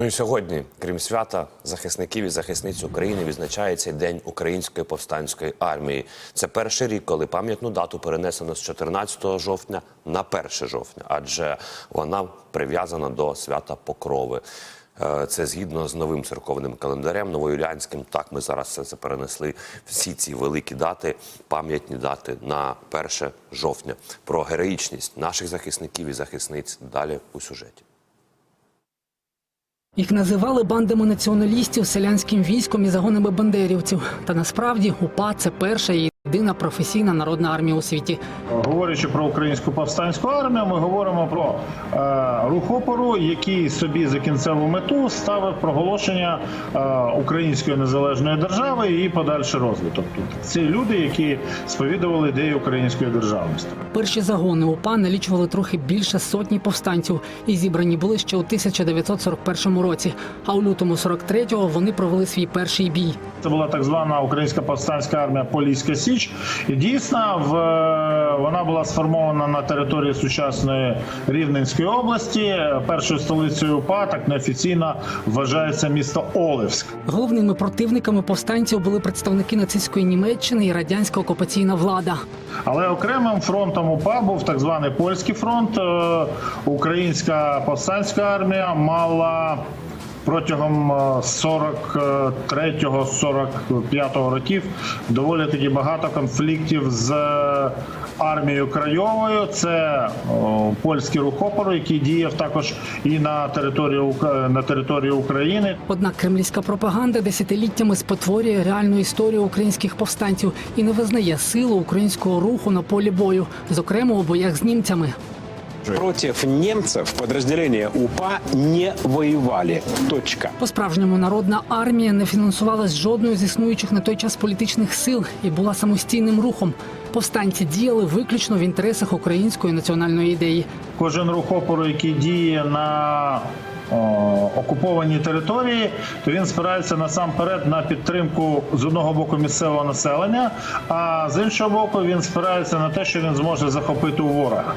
Ну і сьогодні, крім свята захисників і захисниць України, відзначається День Української повстанської армії. Це перший рік, коли пам'ятну дату перенесено з 14 жовтня на 1 жовтня, адже вона прив'язана до свята Покрови. Е, Це згідно з новим церковним календарем новоюліанським. Так, ми зараз це перенесли. Всі ці великі дати, пам'ятні дати на 1 жовтня. Про героїчність наших захисників і захисниць далі у сюжеті. Їх називали бандами націоналістів, селянським військом і загонами бандерівців. Та насправді УПА це перша і єдина професійна народна армія у світі. Говорячи про українську повстанську армію, ми говоримо про е, рух опору, який собі за кінцеву мету ставив проголошення е, української незалежної держави і її подальший розвиток. Тобто це люди, які сповідували ідею української державності. Перші загони УПА налічували трохи більше сотні повстанців і зібрані були ще у 1941 році. А у лютому 43-го вони провели свій перший бій. Це була так звана українська повстанська армія Поліська Січ. І дійсно в вона була сформована на території сучасної Рівненської області. Першою столицею УПА так неофіційно вважається місто Олевськ. Головними противниками повстанців були представники нацистської Німеччини і радянська окупаційна влада. Але окремим фронтом УПА був так званий польський фронт. Е, Українська повстанська армія мала протягом е, 43-45 років доволі таки багато конфліктів з армією Крайовою. Це о, польський рух опору, який діяв також і на території на території України. Однак кремлівська пропаганда десятиліттями спотворює реальну історію українських повстанців і не визнає силу українського руху на полі бою, зокрема у боях з німцями. Против немцев подразделения УПА не воевали. Точка. По-справжньому народна армія не фінансувалась жодною з існуючих на той час політичних сил і була самостійним рухом. Повстанці діяли виключно в інтересах української національної ідеї. Кожен рух опору, який діє на о, окупованій території, то він спирається насамперед на підтримку з одного боку місцевого населення, а з іншого боку, він спирається на те, що він зможе захопити у ворога.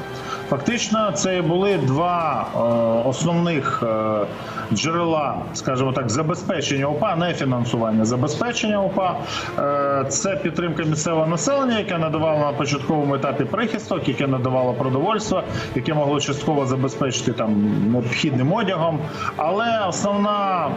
Фактично, це були два о, основних е, джерела, скажімо так, забезпечення УПА, не фінансування, забезпечення УПА. Е, Це підтримка місцевого населення, яке надавало на початковому етапі прихисток, яке надавало продовольство, яке могло частково забезпечити там необхідним одягом. Але основна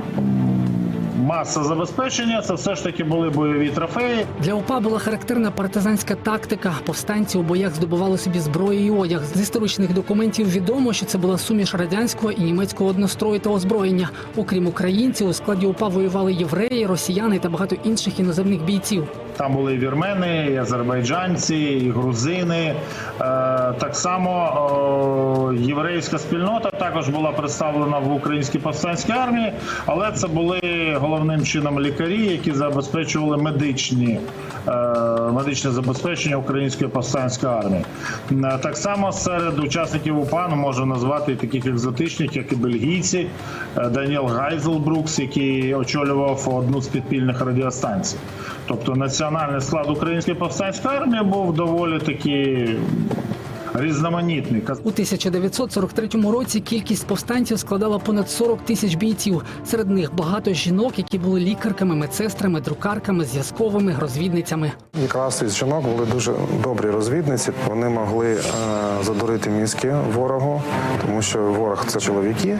маса забезпечення це все ж таки були бойові трофеї. Для УПА була характерна партизанська тактика. Повстанці у боях здобували собі зброю і одяг. З історичних документів відомо, що це була суміш радянського і німецького однострою та озброєння. Окрім українців, у складі УПА воювали євреї, росіяни та багато інших іноземних бійців. Там були і вірмени, і азербайджанці, і грузини. Е, так само єврейська спільнота також була представлена в українській повстанській армії, але це були головним чином лікарі, які забезпечували медичні, е, медичне забезпечення української повстанської армії. Е, Так само серед учасників УПА ну, можу назвати таких екзотичних, як і бельгійці, е, Даніел Гайзелбрукс, який очолював одну з підпільних радіостанцій. Тобто національний склад української повстанської армії був доволі таки різноманітний. У 1943 році кількість повстанців складала понад 40 тисяч бійців. Серед них багато жінок, які були лікарками, медсестрами, друкарками, зв'язковими, розвідницями. Якраз із жінок були дуже добрі розвідниці. Вони могли е, задурити мізки ворогу, тому що ворог це чоловіки.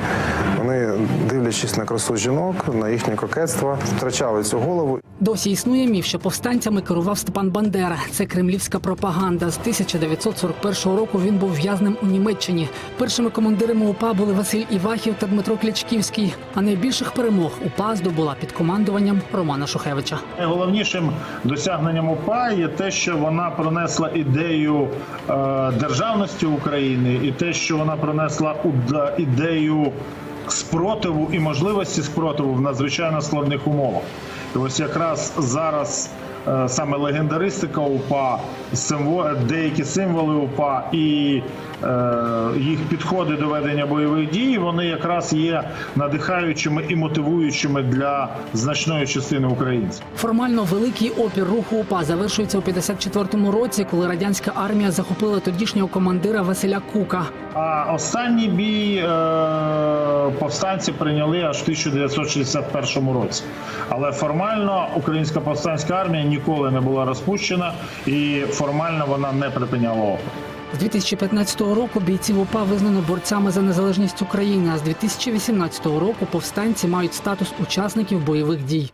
Вони, дивлячись на красу жінок, на їхнє кокетство, втрачали цю голову. Досі існує міф, що повстанцями керував Степан Бандера. Це кремлівська пропаганда. З 1941 року він був в'язнем у Німеччині. Першими командирами УПА були Василь Івахів та Дмитро Клячківський. А найбільших перемог УПА здобула під командуванням Романа Шухевича. Найголовнішим досягненням УПА є те, що вона пронесла ідею е, державності України, і те, що вона пронесла уда- ідею спротиву і можливості спротиву в надзвичайно складних умовах. І ось якраз зараз. Е, Саме легендаристика УПА, деякі символи УПА і е, їх підходи до ведення бойових дій, вони якраз є надихаючими і мотивуючими для значної частини українців. Формально великий опір руху УПА завершується у 54-му році, коли радянська армія захопила тодішнього командира Василя Кука. А останній бій е, повстанці прийняли аж в 1961 році. Але формально українська повстанська армія ніколи не була розпущена, і формально вона не припиняла опір. З 2015 року бійців УПА визнано борцями за незалежність України. А з 2018 року повстанці мають статус учасників бойових дій.